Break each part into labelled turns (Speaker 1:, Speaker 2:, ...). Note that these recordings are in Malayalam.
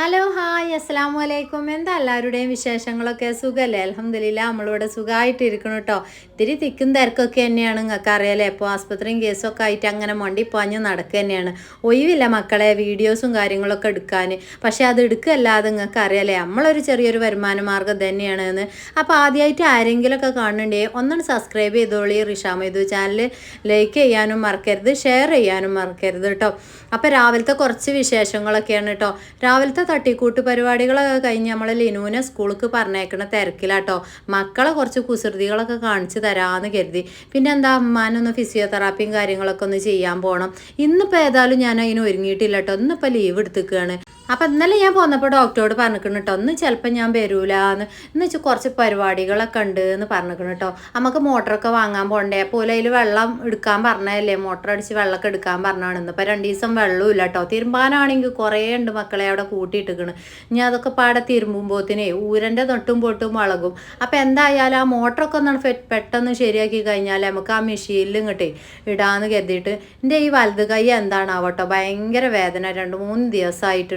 Speaker 1: ഹലോ ഹായ് അസ്സാം വലൈക്കും എന്താ എല്ലാവരുടെയും വിശേഷങ്ങളൊക്കെ? സുഖമല്ലേ അലഹമില്ല നമ്മളിവിടെ സുഖമായിട്ട് ഇരിക്കണം കേട്ടോ ഇത്തിരി തിക്കും തിരക്കൊക്കെ തന്നെയാണ് നിങ്ങൾക്ക് അറിയാലേ ഇപ്പോൾ ആസ്പത്രിയും കേസൊക്കെ ആയിട്ട് അങ്ങനെ മണ്ടി പാഞ്ഞ് നടക്കുക തന്നെയാണ്. ഒഴിവില്ല മക്കളെ വീഡിയോസും കാര്യങ്ങളൊക്കെ എടുക്കാൻ പക്ഷേ അത് എടുക്കല്ലാതെ നിങ്ങൾക്ക് അറിയാലേ നമ്മളൊരു ചെറിയൊരു വരുമാന മാർഗം തന്നെയാണ് എന്ന് അപ്പോൾ ആദ്യമായിട്ട് ആരെങ്കിലുമൊക്കെ കാണണ്ടേ ഒന്നും സബ്സ്ക്രൈബ് ചെയ്തോളി. റിഷാമൈദു ചാനൽ ലൈക്ക് ചെയ്യാനും മറക്കരുത്. ഷെയർ ചെയ്യാനും മറക്കരുത് കേട്ടോ അപ്പോൾ രാവിലത്തെ കുറച്ച് വിശേഷങ്ങളൊക്കെയാണ് കേട്ടോ രാവിലത്തെ തട്ടിക്കൂട്ട് പരിപാടികളൊക്കെ കഴിഞ്ഞ് നമ്മൾ ലിനുവിനെ സ്കൂൾക്ക് പറഞ്ഞേക്കണ തിരക്കിലാട്ടോ. മക്കളെ കുറച്ച് കുസൃതികളൊക്കെ കാണിച്ചു തരാമെന്ന് കരുതി. പിന്നെ എന്താ അമ്മാനൊന്ന് ഫിസിയോതെറാപ്പിയും കാര്യങ്ങളൊക്കെ ഒന്ന് ചെയ്യാൻ പോകണം ഇന്നിപ്പോൾ ഏതായാലും ഞാൻ അതിന് ഒരുങ്ങിയിട്ടില്ല കേട്ടോ ഇന്നിപ്പോൾ ലീവ് എടുത്തിക്കുകയാണ് അപ്പം ഇന്നലെ ഞാൻ പോന്നപ്പോൾ ഡോക്ടറോട് പറഞ്ഞിരിക്കണം കേട്ടോ ഒന്ന് ചിലപ്പോൾ ഞാൻ വരൂല എന്ന് എന്ന് വെച്ചാൽ കുറച്ച് പരിപാടികളൊക്കെ ഉണ്ട് എന്ന് പറഞ്ഞിരിക്കണം കേട്ടോ നമുക്ക് മോട്ടറൊക്കെ വാങ്ങാൻ പോകണ്ടേ പോലെ അതിൽ വെള്ളം എടുക്കാൻ പറഞ്ഞതല്ലേ? മോട്ടർ അടിച്ച് വെള്ളമൊക്കെ എടുക്കാൻ പറഞ്ഞാണ് ഇന്നിപ്പോൾ രണ്ട് ദിവസം വെള്ളമില്ല കേട്ടോ തിരുമ്പാനാണെങ്കിൽ കുറേ ഉണ്ട് മക്കളെ അവിടെ കൂട്ടിയിട്ടിരിക്കണ് ഞാൻ അതൊക്കെ പാടെ തിരുമ്പുമ്പോത്തിനേ ഊരന്റെ തൊട്ടും പൊട്ടും വളകും. അപ്പം എന്തായാലും ആ മോട്ടറൊക്കെ ഒന്ന് പെട്ടെന്ന് ശരിയാക്കി കഴിഞ്ഞാൽ നമുക്ക് ആ മെഷീനിൽ ഇങ്ങോട്ടേ ഇടാന്ന് കരുതിയിട്ട് എന്റെ ഈ വലത് കൈ എന്താണാവട്ടോ ഭയങ്കര വേദന. രണ്ട് മൂന്ന് ദിവസമായിട്ട്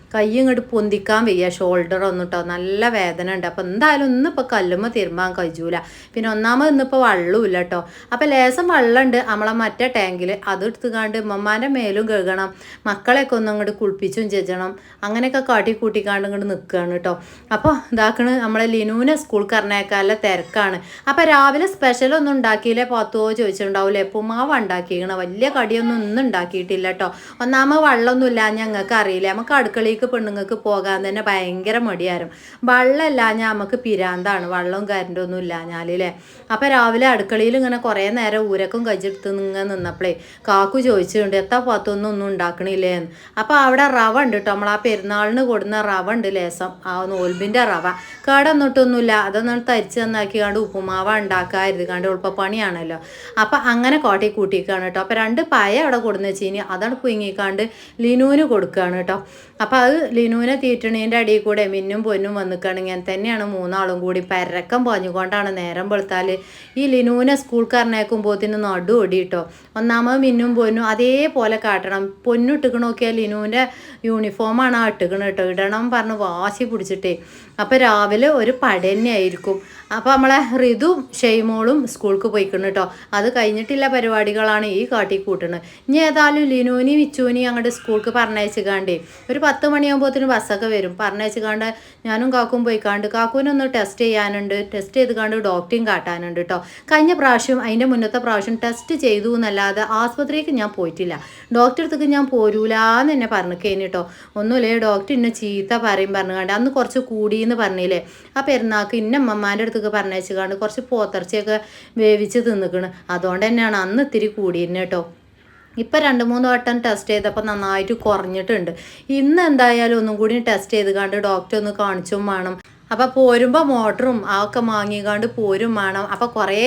Speaker 1: കൈ ഇങ്ങോട്ട് പൊന്തിക്കാൻ വയ്യ. ഷോൾഡർ ഒന്നും കേട്ടോ നല്ല വേദന ഉണ്ട്. അപ്പോൾ എന്തായാലും ഇന്നിപ്പോൾ കല്ലുമ്മ തിരുമ്പാൻ കഴിച്ചൂല പിന്നെ ഒന്നാമത് ഇന്നിപ്പോൾ വെള്ളമില്ല കേട്ടോ അപ്പോൾ ലേസം വള്ളമുണ്ട് നമ്മളെ മറ്റേ ടാങ്കിൽ അത് എടുത്തുകാണ്ട് ഉമ്മമാന്റെ മേലും കഴുകണം. മക്കളെയൊക്കെ ഒന്ന് അങ്ങോട്ട് കുളിപ്പിച്ചും ചെച്ചണം അങ്ങനെയൊക്കെ കാട്ടി കൂട്ടിക്കാണ്ട് ഇങ്ങോട്ട് നിൽക്കുകയാണ് കേട്ടോ അപ്പോൾ ഇതാക്കണ് നമ്മളെ ലിനുവിനെ സ്കൂൾ കറണേക്കാല തിരക്കാണ്. അപ്പോൾ രാവിലെ സ്പെഷ്യൽ ഒന്നും ഉണ്ടാക്കിയില്ലേ? പത്തോ ചോദിച്ചിട്ടുണ്ടാവില്ലേ ഉപ്പുമാവ് ഉണ്ടാക്കിയിരിക്കണം വലിയ കടിയൊന്നും ഒന്നും ഉണ്ടാക്കിയിട്ടില്ല കേട്ടോ ഒന്നാമത് വള്ളമൊന്നുമില്ല ഞങ്ങൾക്ക് അറിയില്ല നമുക്ക് അടുക്കളയ്ക്ക് പെണ്ണുങ്ങൾക്ക് പോകാൻ തന്നെ ഭയങ്കര മടിയായിരുന്നു. വെള്ളമില്ല ഞാൻ നമുക്ക് പിരാന്താണ്. വെള്ളവും കരണ്ടും ഒന്നും ഇല്ലാഞ്ഞാലേ അപ്പം രാവിലെ അടുക്കളയിൽ ഇങ്ങനെ കുറേ നേരം ഊരക്കും കജ്ജെടുത്ത് ഇങ്ങനെ നിന്നപ്പോഴേ കാക്കു ചോദിച്ചിട്ടുണ്ട് എത്താ പത്തൊന്നും ഒന്നും ഉണ്ടാക്കണില്ലേ എന്ന് അപ്പോൾ അവിടെ റവ ഉണ്ട് കേട്ടോ നമ്മൾ ആ പെരുന്നാളിന് കൊടുന്ന റവ ഉണ്ട് ലേസം ആ നോൽബിന്റെ റവ. കേടൊന്നിട്ടൊന്നുമില്ല. അതൊന്നും തരിച്ച് നന്നാക്കിക്കാണ്ട് ഉപ്പുമാവ ഉണ്ടാക്കാതിരുത് കണ്ട് എളുപ്പപ്പണിയാണല്ലോ. അപ്പം അങ്ങനെ കോട്ടി കൂട്ടിക്കാണ് കേട്ടോ അപ്പം രണ്ട് പയ അവിടെ കൊടുന്ന് വെച്ച് കഴിഞ്ഞാൽ അതാണ് പുങ്ങിക്കാണ്ട് ലിനുവിന് കൊടുക്കുകയാണ് കേട്ടോ അപ്പം അത് ലിനുവിനെ തീറ്റണീന്റെ അടിയിൽ കൂടെ മിന്നും പൊന്നും വന്നിക്കാണ്. ഇങ്ങനെ തന്നെയാണ് മൂന്നാളും കൂടി പരക്കം പോഞ്ഞുകൊണ്ടാണ് നേരം വെളുത്താൽ ഈ ലിനുവിനെ സ്കൂൾ കറന്നേക്കുമ്പോത്തിന് നടു ഓടി കേട്ടോ ഒന്നാമത് മിന്നും പൊന്നും അതേപോലെ കാട്ടണം. പൊന്നിട്ടിക്കണ നോക്കിയാൽ ലിനുവിന്റെ യൂണിഫോമാണ് ആ ഇട്ടുക്കണ കേട്ടോ. ഇടണം പറഞ്ഞ് വാശി പിടിച്ചിട്ടേ. അപ്പോൾ രാവിലെ ഒരു പട തന്നെയായിരിക്കും. അപ്പോൾ നമ്മളെ ഋതു ഷെയ്മോളും സ്കൂൾക്ക് പോയിക്കണം കേട്ടോ അത് കഴിഞ്ഞിട്ടില്ല പരിപാടികളാണ് ഈ കാട്ടി കൂട്ടുന്നത്. ഇനി ഏതായാലും ലിനുവിനെയും വിച്ചുവിനെയും അങ്ങോട്ട് സ്കൂൾക്ക് പറഞ്ഞയച്ചുകാണ്ടേ ഒരു പത്ത് മണിയാകുമ്പോഴത്തേന് ബസ്സൊക്കെ വരും. പറഞ്ഞയച്ചുകാണ്ട് ഞാനും കാക്കും പോയിക്കാണ്ട് കാക്കുവിനൊന്ന് ടെസ്റ്റ് ചെയ്യാനുണ്ട്. ടെസ്റ്റ് ചെയ്ത് കാണ്ട് ഡോക്ടറെയും കാട്ടാനുണ്ട് കേട്ടോ കഴിഞ്ഞ പ്രാവശ്യം അതിന്റെ മുന്നത്തെ പ്രാവശ്യം ടെസ്റ്റ് ചെയ്തു എന്നല്ലാതെ ആസ്പത്രിക്ക് ഞാൻ പോയിട്ടില്ല. ഡോക്ടറെ അടുത്തേക്ക് ഞാൻ പോരൂലാന്ന് എന്നെ പറഞ്ഞു കഴിഞ്ഞിട്ടോ ഒന്നുമില്ലേ ഡോക്ടർ എന്നെ ചീത്ത പറയും പറഞ്ഞു കണ്ട്. അന്ന് കുറച്ച് കൂടിയെന്ന് പറഞ്ഞില്ലേ? ആ പെരുന്നാൾക്ക് ഇന്ന അമ്മമാന്റെ പറഞ്ഞേച്ചുകൊണ്ട് കുറച്ച് പോത്തർച്ചയൊക്കെ വേവിച്ച് തിന്നിക്കണ്. അതുകൊണ്ട് തന്നെയാണ് അന്ന് ഇത്തിരി കൂടിയിരുന്നു കേട്ടോ. ഇപ്പം രണ്ട് മൂന്ന് വട്ടം ടെസ്റ്റ് ചെയ്തപ്പോൾ നന്നായിട്ട് കുറഞ്ഞിട്ടുണ്ട്. ഇന്ന് എന്തായാലും ഒന്നും കൂടി ടെസ്റ്റ് ചെയ്ത് കണ്ട് ഡോക്ടറെ ഒന്ന് കാണിച്ചും വേണം. അപ്പം പോരുമ്പോൾ മോട്ടറും അതൊക്കെ വാങ്ങിക്കാണ്ട് പോരും വേണം. അപ്പോൾ കുറേ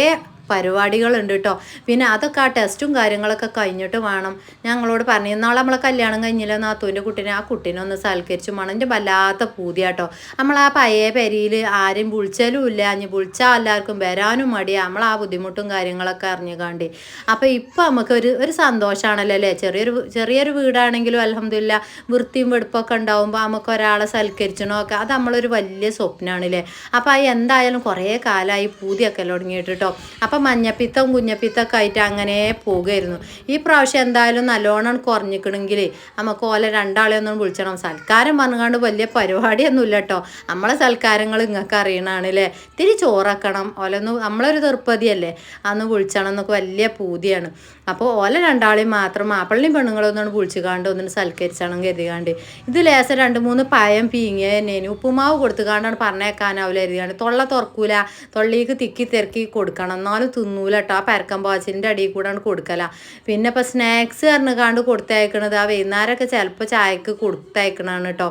Speaker 1: പരിപാടികളുണ്ട് കേട്ടോ. പിന്നെ അതൊക്കെ ആ ടെസ്റ്റും കാര്യങ്ങളൊക്കെ കഴിഞ്ഞിട്ട് വേണം. ഞങ്ങളോട് പറഞ്ഞു നാളെ നമ്മളെ കല്യാണം കഴിഞ്ഞില്ല നാത്തൂന്റെ കുട്ടീനെ. ആ കുട്ടീനെ ഒന്ന് സൽക്കരിച്ചു വേണം. എന്റെ വല്ലാത്ത പൂതിയാട്ടോ നമ്മൾ ആ പഴയ പെരിയിൽ ആരും വിളിച്ചാലും ഇല്ല. അഞ്ഞ് വിളിച്ചാൽ എല്ലാവർക്കും വരാനും മടിയാണ് നമ്മൾ ആ ബുദ്ധിമുട്ടും കാര്യങ്ങളൊക്കെ അറിഞ്ഞുകാണ്ടി അപ്പോൾ ഇപ്പം നമുക്ക് ഒരു ഒരു സന്തോഷമാണല്ലോ അല്ലേ? ചെറിയൊരു ചെറിയൊരു വീടാണെങ്കിലും അലഹമില്ല വൃത്തിയും വെടുപ്പൊക്കെ ഉണ്ടാവുമ്പോൾ നമുക്ക് ഒരാളെ സൽക്കരിച്ചണോ ഒക്കെ അത് നമ്മളൊരു വലിയ സ്വപ്നമാണല്ലേ അപ്പോൾ അത് എന്തായാലും കുറേ കാലമായി പൂതിയൊക്കെ തുടങ്ങിയിട്ട് കേട്ടോ. മഞ്ഞപ്പിത്തം കുഞ്ഞപ്പിത്തൊക്കെ ആയിട്ട് അങ്ങനെ പോകുമായിരുന്നു ഈ പ്രാവശ്യം എന്തായാലും നല്ലോണം കുറഞ്ഞിക്കണമെങ്കിൽ നമുക്ക് ഓലെ രണ്ടാളെ ഒന്നും വിളിച്ചണം. സൽക്കാരം പറഞ്ഞുകൊണ്ട് വലിയ പരിപാടിയൊന്നുമില്ല കേട്ടോ നമ്മളെ സൽക്കാരങ്ങൾ നിങ്ങൾക്ക് അറിയണതാണ് അല്ലേ ഇത്തിരി ചോറാക്കണം. ഓലൊന്ന് നമ്മളൊരു തീർപ്പതിയല്ലേ? അന്ന് വിളിച്ചണം എന്നൊക്കെ വലിയ പൂതിയാണ്. അപ്പോൾ ഓല രണ്ടാളെയും മാത്രം മാപ്പിളിനെയും പെണ്ണുങ്ങളൊന്നും വിളിച്ചു കാണ്ട് ഒന്നിന് സൽക്കരിച്ചണം കരുതികാണ്ട്. ഇത് ലേസം രണ്ട് മൂന്ന് പയം പീങ്ങിയ തന്നെയാണ്. ഉപ്പുമാവ് കൊടുത്തുകാണ്ടാണ് പറഞ്ഞേക്കാനാവില്ല കരുതികാണ്ട്. തൊള്ള തുറക്കൂല. തൊള്ളിക്ക് തിക്കി തിരക്കി കൊടുക്കണം. എന്നാലും തിന്നൂല കേട്ടോ ആ പരക്കം പാച്ചിലിന്റെ അടിയിൽ കൂടാണ് കൊടുക്കല. പിന്നെ ഇപ്പോൾ സ്നാക്സ് പറഞ്ഞുകാണ്ട് കൊടുത്തയക്കണത് ആ വൈകുന്നേരമൊക്കെ ചിലപ്പോൾ ചായക്ക് കൊടുത്തയക്കണതാണ് കേട്ടോ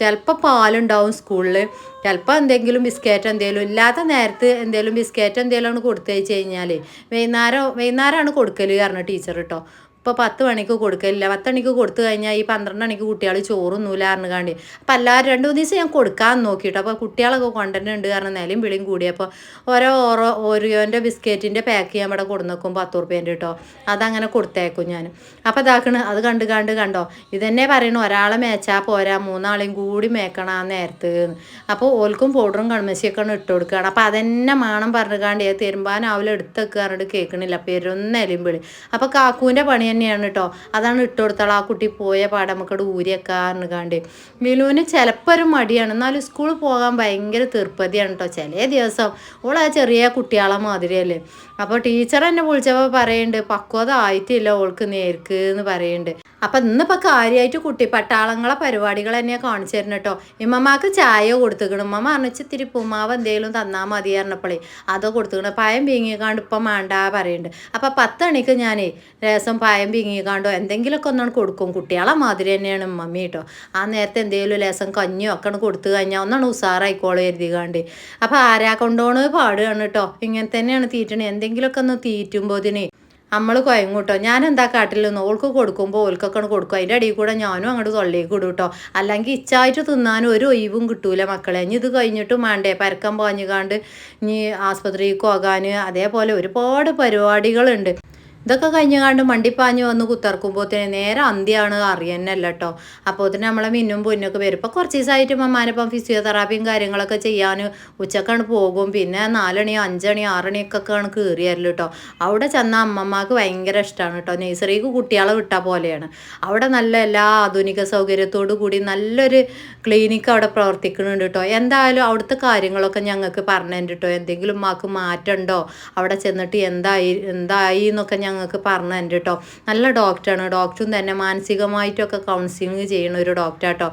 Speaker 1: ചിലപ്പോൾ പാലുണ്ടാവും സ്കൂളിൽ ചിലപ്പോൾ എന്തെങ്കിലും ബിസ്ക്കറ്റ് എന്തെങ്കിലും ഇല്ലാത്ത നേരത്ത് എന്തെങ്കിലും ബിസ്ക്കറ്റ് എന്തെങ്കിലും ആണ് കൊടുത്തയച്ച് കഴിഞ്ഞാൽ വൈകുന്നേരം വൈകുന്നേരമാണ് കൊടുക്കൽ കാരണം ടീച്ചർ കേട്ടോ ഇപ്പോൾ പത്ത് മണിക്ക് കൊടുക്കലില്ല. പത്ത് മണിക്ക് കൊടുത്തു കഴിഞ്ഞാൽ ഈ പന്ത്രണ്ട് മണിക്ക് കുട്ടികൾ ചോറൊന്നുമില്ല അറിഞ്ഞാണ്ട് അപ്പം എല്ലാവരും രണ്ട് മൂന്ന് ദിവസം ഞാൻ കൊടുക്കാൻ നോക്കിയിട്ട് അപ്പോൾ കുട്ടികളൊക്കെ ഉണ്ട് കാരണം നിലയും വിളിയും കൂടിയപ്പോൾ ഓരോ ഓരോ ഓരിയോന്റെ ബിസ്ക്കറ്റിന്റെ പാക്ക് ചെയ്യാൻ ഇവിടെ കൊടുന്ന് നോക്കും പത്ത് റുപ്യേന്റെ കേട്ടോ അതങ്ങനെ കൊടുത്തേക്കും ഞാൻ. അപ്പോൾ ഇതാക്കണ് അത് കണ്ട് കണ്ട് കണ്ടോ? ഇതന്നെ പറയണു ഒരാളെ മേച്ചാൽ പോരാ മൂന്നാളെയും കൂടി മേക്കണം ആ നേരത്ത്. അപ്പോൾ ഓൽക്കും പൗഡറും കൺമശിയൊക്കെ ഇട്ട് കൊടുക്കുകയാണ് അപ്പോൾ അതന്നെ മാണം പറഞ്ഞു പറഞ്ഞുകാണ്ട് തിരുമ്പാനാവില്ല എടുത്തൊക്കെ പറഞ്ഞിട്ട് കേൾക്കണില്ല. പെരുന്നലും വിളി. അപ്പോൾ കാക്കൂന്റെ പണി തന്നെയാണ് കേട്ടോ അതാണ് ഇട്ട് കൊടുത്താൽ ആ കുട്ടി പോയ പാടെ നമുക്കവിടെ ഊരിയൊക്കെ പറഞ്ഞുകാണ്ട് ലിലുവിന് ചിലപ്പോൾ ഒരു മടിയാണ്. എന്നാലും സ്കൂളിൽ പോകാൻ ഭയങ്കര തീർപ്പതിയാണ് കേട്ടോ ചില ദിവസം ഓൾ ആ ചെറിയ കുട്ടികളെ മാതിരിയല്ലേ. അപ്പോൾ ടീച്ചർ എന്നെ വിളിച്ചപ്പോൾ പറയുന്നുണ്ട് പക്വത ആയിട്ടില്ല ഓൾക്ക് നേർക്ക് എന്ന് പറയുന്നുണ്ട് അപ്പം ഇന്നിപ്പോൾ കാര്യമായിട്ട് കുട്ടി പട്ടാളങ്ങളെ പരിപാടികൾ തന്നെയാണ് കാണിച്ചു തരുന്നത് കേട്ടോ ഇമ്മമാക്ക് ചായ കൊടുത്തുക്കണം. ഉമ്മ പറഞ്ഞിച്ച് ഇത്തിരി പുമാവ് എന്തെങ്കിലും തന്നാൽ മതി പറഞ്ഞപ്പോഴേ അതോ കൊടുത്തുക്കണം. പായം പീങ്ങിക്കാണ്ട് ഇപ്പം വേണ്ട പറയുന്നുണ്ട് അപ്പം പത്ത് മണിക്ക് ഞാനേ രസം പായം പീങ്ങിക്കാണ്ടോ എന്തെങ്കിലുമൊക്കെ ഒന്നാണ് കൊടുക്കും. കുട്ടികളെ മാതിരി തന്നെയാണ് മമ്മി കേട്ടോ ആ നേരത്തെ എന്തെങ്കിലും ലേസം കഞ്ഞിയോ ഒക്കെ കൊടുത്തു കഴിഞ്ഞാൽ ഒന്നാണ് ഉസാറായിക്കോളെ കരുതികാണ്ട് അപ്പോൾ ആരാ കൊണ്ടോണ് പാടുകയാണ് കേട്ടോ ഇങ്ങനെ തന്നെയാണ് തീറ്റണേ. എന്തെങ്കിലുമൊക്കെ ഒന്ന് തീറ്റുമ്പോൾ ഇതിനെ നമ്മൾ കുഴങ്ങൂട്ടോ ഞാൻ എന്താ കാട്ടില്ലെന്ന് ഓൾക്ക് കൊടുക്കുമ്പോൾ ഓൾക്കൊക്കെ കൊടുക്കും. അതിന്റെ അടിയിൽ കൂടെ ഞാനും അങ്ങോട്ട് തൊള്ളേക്ക് ഇടും കേട്ടോ. അല്ലെങ്കിൽ ഇച്ചായിട്ട് തിന്നാനും ഒരു ഒഴിവും കിട്ടൂല മക്കളെ. ഇനി ഇത് കഴിഞ്ഞിട്ടും വേണ്ടേ പരക്കം പാഞ്ഞുകാണ്ട് ഇനി ആസ്പത്രിക്ക് പോകാൻ അതേപോലെ ഒരുപാട് പരിപാടികളുണ്ട്. ഇതൊക്കെ കഴിഞ്ഞാണ്ട് മണ്ടിപ്പാഞ്ഞ് വന്ന് കുത്തർക്കുമ്പോഴത്തേന് നേരെ അന്ത്യാണ് അറിയന്നല്ല കേട്ടോ അപ്പോൾ തന്നെ നമ്മളെ മിന്നും പൊന്നൊക്കെ വരും. ഇപ്പം കുറച്ച് ദിവസമായിട്ട് മമ്മാനിപ്പം ഫിസിയോതെറാപ്പിയും കാര്യങ്ങളൊക്കെ ചെയ്യാൻ ഉച്ചക്കാണ് പോകും. പിന്നെ നാലണി അഞ്ചണി ആറണിയൊക്കെയാണ് കയറിയല്ലോ കേട്ടോ അവിടെ ചെന്ന അമ്മമ്മക്ക് ഭയങ്കര ഇഷ്ടമാണ് കേട്ടോ നഴ്സറിക്ക് കുട്ടികളെ വിട്ട പോലെയാണ്. അവിടെ നല്ല എല്ലാ ആധുനിക സൗകര്യത്തോടു കൂടി നല്ലൊരു ക്ലിനിക്ക് അവിടെ പ്രവർത്തിക്കുന്നുണ്ട് കേട്ടോ എന്തായാലും അവിടുത്തെ കാര്യങ്ങളൊക്കെ ഞങ്ങൾക്ക് പറഞ്ഞു കേട്ടോ എന്തെങ്കിലും മാക്ക് മാറ്റണ്ടോ? അവിടെ ചെന്നിട്ട് എന്തായി എന്തായി എന്നൊക്കെ ഞങ്ങൾക്ക് പറഞ്ഞു തരും കേട്ടോ. നല്ല ഡോക്ടറാണ് ഡോക്ടറും തന്നെ മാനസികമായിട്ടൊക്കെ കൗൺസിലിംഗ് ചെയ്യുന്ന ഒരു ഡോക്ടർ കേട്ടോ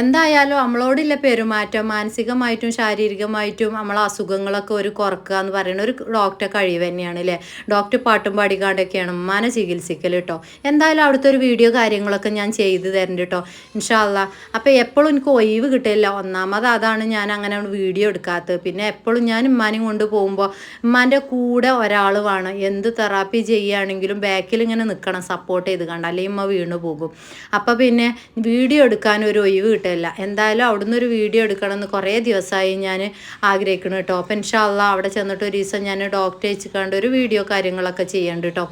Speaker 1: എന്തായാലും നമ്മളോടുള്ള പെരുമാറ്റം മാനസികമായിട്ടും ശാരീരികമായിട്ടും നമ്മളെ അസുഖങ്ങളൊക്കെ ഒരു കുറക്കുക എന്ന് പറയുന്ന ഒരു ഡോക്ടറെ കഴിവ് തന്നെയാണ് അല്ലേ ഡോക്ടർ പാട്ടും പാടിക്കാണ്ടൊക്കെയാണ് ഉമ്മാനെ ചികിത്സിക്കൽ കേട്ടോ എന്തായാലും അവിടുത്തെ ഒരു വീഡിയോ കാര്യങ്ങളൊക്കെ ഞാൻ ചെയ്തു തരുന്നുണ്ട് കേട്ടോ ഇൻഷാല്ല അപ്പോൾ എപ്പോഴും എനിക്ക് ഒഴിവ് കിട്ടില്ല ഒന്നാമത് അതാണ് ഞാൻ അങ്ങനെ വീഡിയോ എടുക്കാത്തത്. പിന്നെ എപ്പോഴും ഞാൻ ഉമ്മാനെയും കൊണ്ട് പോകുമ്പോൾ ഉമ്മാന്റെ കൂടെ ഒരാൾ വേണം. എന്ത് തെറാപ്പി ചെയ്യുകയാണെങ്കിലും ബാക്കിൽ ഇങ്ങനെ നിൽക്കണം സപ്പോർട്ട് ചെയ്ത് കണ്ട. അല്ലെങ്കിൽ ഉമ്മ വീണു പോകും. അപ്പോൾ പിന്നെ വീഡിയോ എടുക്കാൻ ഒരു ഒഴിവ് കിട്ടില്ല എന്തായാലും അവിടുന്ന് ഒരു വീഡിയോ എടുക്കണമെന്ന് കുറേ ദിവസമായി ഞാൻ ആഗ്രഹിക്കുന്നു കേട്ടോ. അപ്പം ഇൻഷാല്ല അവിടെ ചെന്നിട്ട് ഒരു ദിവസം ഞാൻ ഡോക്ടറെ വെച്ചിക്കാണ്ട് ഒരു വീഡിയോ കാര്യങ്ങളൊക്കെ ചെയ്യണ്ട് കേട്ടോ.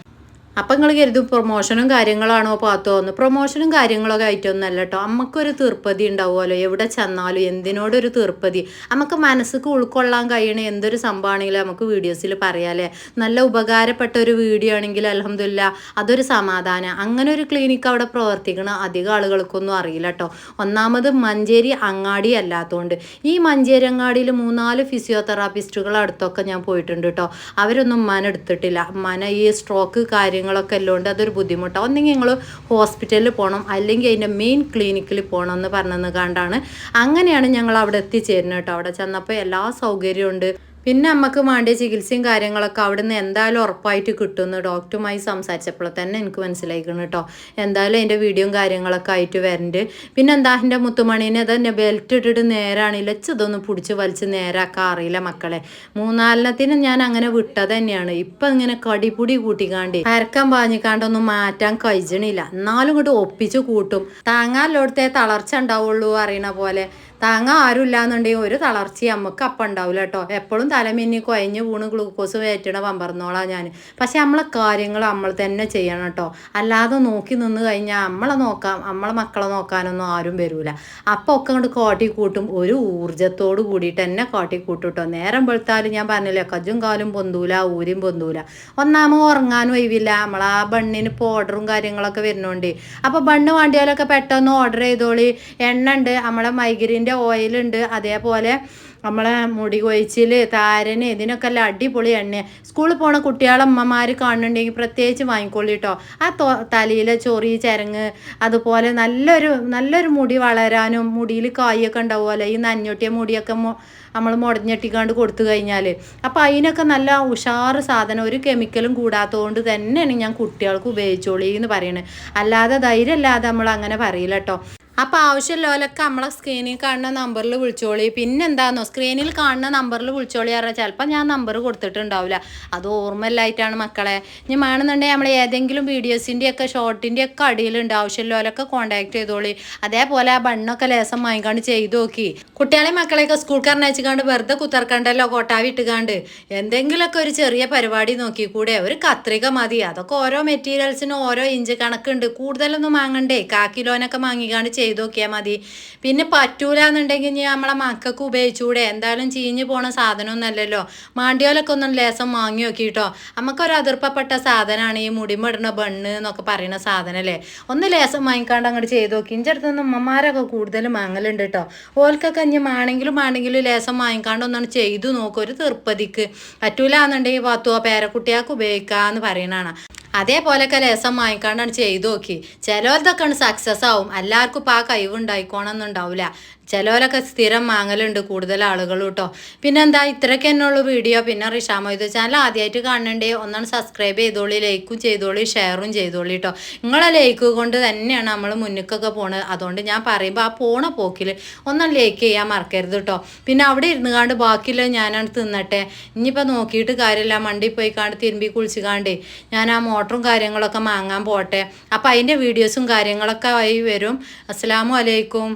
Speaker 1: അപ്പം നിങ്ങൾ കരുതും പ്രൊമോഷനും കാര്യങ്ങളാണോ പാത്തോന്ന് പ്രൊമോഷനും കാര്യങ്ങളൊക്കെ ആയിട്ടൊന്നല്ല കേട്ടോ അമ്മക്കൊരു തീർപ്പതി ഉണ്ടാവുമല്ലോ എവിടെ ചെന്നാലും എന്തിനോടൊരു തീർപ്പതി? നമുക്ക് മനസ്സിക്ക് ഉൾക്കൊള്ളാൻ കഴിയണ എന്തൊരു സംഭവമാണെങ്കിലും നമുക്ക് വീഡിയോസിൽ പറയാമല്ലേ നല്ല ഉപകാരപ്പെട്ട ഒരു വീഡിയോ ആണെങ്കിൽ അലഹമില്ല അതൊരു സമാധാനം. അങ്ങനെ ഒരു ക്ലിനിക്ക് അവിടെ പ്രവർത്തിക്കണ അധികം ആളുകൾക്കൊന്നും അറിയില്ല കേട്ടോ ഒന്നാമത് മഞ്ചേരി അങ്ങാടി അല്ലാത്തതുകൊണ്ട് ഈ മഞ്ചേരി അങ്ങാടിയിൽ മൂന്നാൽ ഫിസിയോതെറാപ്പിസ്റ്റുകൾ അടുത്തൊക്കെ ഞാൻ പോയിട്ടുണ്ട് കേട്ടോ അവരൊന്നും മന എടുത്തിട്ടില്ല. മന ഈ സ്ട്രോക്ക് കാര്യങ്ങളൊക്കെ ഉള്ളതുകൊണ്ട് അതൊരു ബുദ്ധിമുട്ടാണ് ഒന്നെങ്കിൽ നിങ്ങൾ ഹോസ്പിറ്റലിൽ പോകണം അല്ലെങ്കിൽ അതിന്റെ മെയിൻ ക്ലിനിക്കിൽ പോകണം എന്ന് പറഞ്ഞെന്ന് കണ്ടാണ്. അങ്ങനെയാണ് ഞങ്ങൾ അവിടെ എത്തിച്ചേരുന്നത് കേട്ടോ. അവിടെ ചെന്നപ്പോൾ എല്ലാ സൗകര്യവും ഉണ്ട്. പിന്നെ നമുക്ക് വേണ്ട ചികിത്സയും കാര്യങ്ങളൊക്കെ അവിടുന്ന് എന്തായാലും ഉറപ്പായിട്ട് കിട്ടുമെന്ന് ഡോക്ടറുമായി സംസാരിച്ചപ്പോൾ തന്നെ എനിക്ക് മനസ്സിലായിക്കണം കേട്ടോ എന്തായാലും അതിന്റെ വീഡിയോയും കാര്യങ്ങളൊക്കെ ആയിട്ട് വരുന്നുണ്ട് പിന്നെ എന്താ എന്റെ മുത്തുമണീനെ തന്നെ ബെൽറ്റ് ഇട്ടിട്ട് നേരാണില്ല ഇതൊന്ന് പിടിച്ച് വലിച്ച് നേരാക്കാൻ അറിയില്ല മക്കളെ. മൂന്നാലിനത്തിന് ഞാൻ അങ്ങനെ വിട്ടത് തന്നെയാണ്. ഇപ്പം ഇങ്ങനെ കടിപുടി കൂട്ടിക്കാണ്ട് അരക്കാൻ പാഞ്ഞിക്കാണ്ടൊന്നും മാറ്റാൻ കഴിച്ചണില്ല എന്നാലും ഇങ്ങോട്ട് ഒപ്പിച്ച് കൂട്ടും. താങ്ങാലോടത്തെ തളർച്ച ഉണ്ടാവുള്ളൂ അറിയണ പോലെ. താങ്ങാൻ ആരും ഇല്ലാന്നുണ്ടെങ്കിൽ ഒരു തളർച്ച നമുക്ക് അപ്പം ഉണ്ടാവില്ല കേട്ടോ. എപ്പോഴും തലമിന്നി കൊയഞ്ഞ് വീണ് ഗ്ലൂക്കോസ് കയറ്റണ പമ്പറന്നോളാം ഞാൻ പക്ഷെ നമ്മളെ കാര്യങ്ങൾ നമ്മൾ തന്നെ ചെയ്യണം കേട്ടോ. അല്ലാതെ നോക്കി നിന്ന് കഴിഞ്ഞാൽ നമ്മളെ നോക്കാം നമ്മളെ മക്കളെ നോക്കാനൊന്നും ആരും വരൂല. അപ്പോൾ ഒക്കെ അങ്ങോട്ട് കാട്ടി കൂട്ടും ഒരു ഊർജത്തോട് കൂടിയിട്ട് തന്നെ കാട്ടി കൂട്ടും. കേട്ടോ നേരം വെളുത്താലും ഞാൻ പറഞ്ഞില്ലേ കജും കാലും പൊന്തൂല ഊരും പൊന്തൂല. ഒന്നാമത് ഉറങ്ങാനും ഒഴിവില്ല. നമ്മളാ ബണ്ണിന് ഇപ്പോൾ ഓർഡറും കാര്യങ്ങളൊക്കെ വരുന്നുണ്ട്. അപ്പോൾ ബണ്ണ് വേണ്ടിയാലൊക്കെ പെട്ടെന്ന് ഓർഡർ ചെയ്തോളി. എണ്ണ ഉണ്ട്. നമ്മളെ മൈഗ്രീന്റെ ഓയിലുണ്ട്. അതേപോലെ നമ്മളെ മുടി കൊഴിച്ചിൽ താരന് ഇതിനൊക്കെ അടിപൊളി എണ്ണ സ്കൂളിൽ പോണ കുട്ടികളെ അമ്മമാർ കാണുന്നുണ്ടെങ്കിൽ പ്രത്യേകിച്ച് വാങ്ങിക്കൊള്ളി കേട്ടോ ആ തലയിലെ ചൊറി ചരങ്ങ് അതുപോലെ നല്ലൊരു നല്ലൊരു മുടി വളരാനും മുടിയിൽ കായൊക്കെ ഉണ്ടാവുമല്ലോ ഈ നഞ്ഞൊട്ടിയ മുടിയൊക്കെ നമ്മൾ മുടഞ്ഞെട്ടിക്കാണ്ട് കൊടുത്തു കഴിഞ്ഞാൽ അപ്പോൾ അതിനൊക്കെ നല്ല ഉഷാറ് സാധനം. ഒരു കെമിക്കലും കൂടാത്തതുകൊണ്ട് തന്നെയാണ് ഞാൻ കുട്ടികൾക്ക് ഉപയോഗിച്ചോളി എന്ന് പറയുന്നത് അല്ലാതെ ധൈര്യമില്ലാതെ നമ്മൾ അങ്ങനെ പറയില്ല കേട്ടോ അപ്പോൾ ആവശ്യമുള്ളവരൊക്കെ നമ്മളെ സ്ക്രീനിൽ കാണുന്ന നമ്പറിൽ വിളിച്ചോളി. പിന്നെ എന്താണെന്നോ സ്ക്രീനിൽ കാണുന്ന നമ്പറിൽ വിളിച്ചോളി പറഞ്ഞാൽ ചിലപ്പോൾ ഞാൻ നമ്പർ കൊടുത്തിട്ടുണ്ടാവില്ല. അത് ഓർമ്മയില്ലായിട്ടാണ് മക്കളെ. ഇനി വേണമെന്നുണ്ടെങ്കിൽ നമ്മൾ ഏതെങ്കിലും വീഡിയോസിന്റെയൊക്കെ ഷോർട്ടിന്റെയൊക്കെ അടിയിലുണ്ട്. ആവശ്യമുള്ളവരൊക്കെ കോൺടാക്ട് ചെയ്തോളി. അതേപോലെ ആ ബണ്ണൊക്കെ ലേസം വാങ്ങിക്കാണ്ട് ചെയ്തു നോക്കി. കുട്ടികളെ മക്കളെയൊക്കെ സ്കൂൾ കറണയച്ചുകാണ്ട് വെറുതെ കുത്തർക്കണ്ടല്ലോ കോട്ടാവി ഇട്ടുകാണ്ട്. എന്തെങ്കിലുമൊക്കെ ഒരു ചെറിയ പരിപാടി നോക്കി കൂടെ. ഒരു കത്രിക മതി. അതൊക്കെ ഓരോ മെറ്റീരിയൽസിനും ഓരോ ഇഞ്ച് കണക്കുണ്ട്. കൂടുതലൊന്നും വാങ്ങണ്ടേ? കാക്കിലോനൊക്കെ വാങ്ങിക്കാണ്ട് ചെയ്ത് നോക്കിയാൽ മതി. പിന്നെ പറ്റൂല എന്നുണ്ടെങ്കിൽ നമ്മളെ മക്കൾക്ക് ഉപയോഗിച്ചുകൂടെ എന്തായാലും ചീഞ്ഞു പോണ സാധനമൊന്നുമല്ലല്ലോ. മാണ്ടിയോലൊക്കെ ഒന്നും ലേസം വാങ്ങി നോക്കിയിട്ടോ നമുക്കൊരു അതിർപ്പപ്പെട്ട സാധനമാണ് ഈ മുടിമിടണ ബണ്ണ് എന്നൊക്കെ പറയുന്ന സാധനമല്ലേ? ഒന്ന് ലേസം വാങ്ങിക്കാണ്ട് അങ്ങോട്ട് ചെയ്ത് നോക്കി. ഇന്റെ നിന്ന് ഉമ്മമാരൊക്കെ കൂടുതലും വാങ്ങലുണ്ട് കേട്ടോ ഓൽക്കൊക്കെ ഇനി ആണെങ്കിലും ആണെങ്കിലും ലേസം വാങ്ങിക്കാണ്ട് ഒന്നാണ് ചെയ്തു നോക്കും. ഒരു തീർപ്പതിക്ക്. പറ്റൂല എന്നുണ്ടെങ്കിൽ പത്തുവോ പേരക്കുട്ടിയാൾക്ക് ഉപയോഗിക്കാന്ന് പറയണതാണ് അതേപോലെയൊക്കെ ലേസം വാങ്ങിക്കാണ്ടാണ് ചെയ്തു നോക്കി. ചിലവരതൊക്കെയാണ് സക്സസ് ആവും. എല്ലാവർക്കും ഇപ്പോൾ ആ കഴിവുണ്ടായിക്കോണമെന്നും ഉണ്ടാവില്ല ചിലവരൊക്കെ സ്ഥിരം വാങ്ങലുണ്ട് കൂടുതൽ ആളുകൾ കേട്ടോ പിന്നെന്താ ഇത്രയൊക്കെ തന്നെയുള്ളൂ വീഡിയോ. പിന്നെ റിഷാ മൊയ്തു ചാനൽ ആദ്യമായിട്ട് കാണണ്ടേ ഒന്നാണ് സബ്സ്ക്രൈബ് ചെയ്തോളി ലൈക്കും ചെയ്തോളി ഷെയറും ചെയ്തോളി കേട്ടോ നിങ്ങളെ ലൈക്ക് കൊണ്ട് തന്നെയാണ് നമ്മൾ മുന്നിക്കൊക്കെ പോണത്. അതുകൊണ്ട് ഞാൻ പറയുമ്പോൾ ആ പോണ പോക്കിൽ ഒന്നും ലൈക്ക് ചെയ്യാൻ മറക്കരുത് കേട്ടോ പിന്നെ അവിടെ ഇരുന്ന് കാണ്ട് ബാക്കിയുള്ള ഞാനാണ് തിന്നട്ടെ. ഇനിയിപ്പോൾ നോക്കിയിട്ട് കാര്യമില്ല മണ്ടി പോയി കാണ്ട് തിരുമ്പി കുളിച്ച് കാണ്ട് ഞാൻ ആ മോട്ടറും കാര്യങ്ങളൊക്കെ വാങ്ങാൻ പോട്ടെ. അപ്പം അതിന്റെ വീഡിയോസും കാര്യങ്ങളൊക്കെ ആയി വരും. അസ്സാം അലൈക്കും.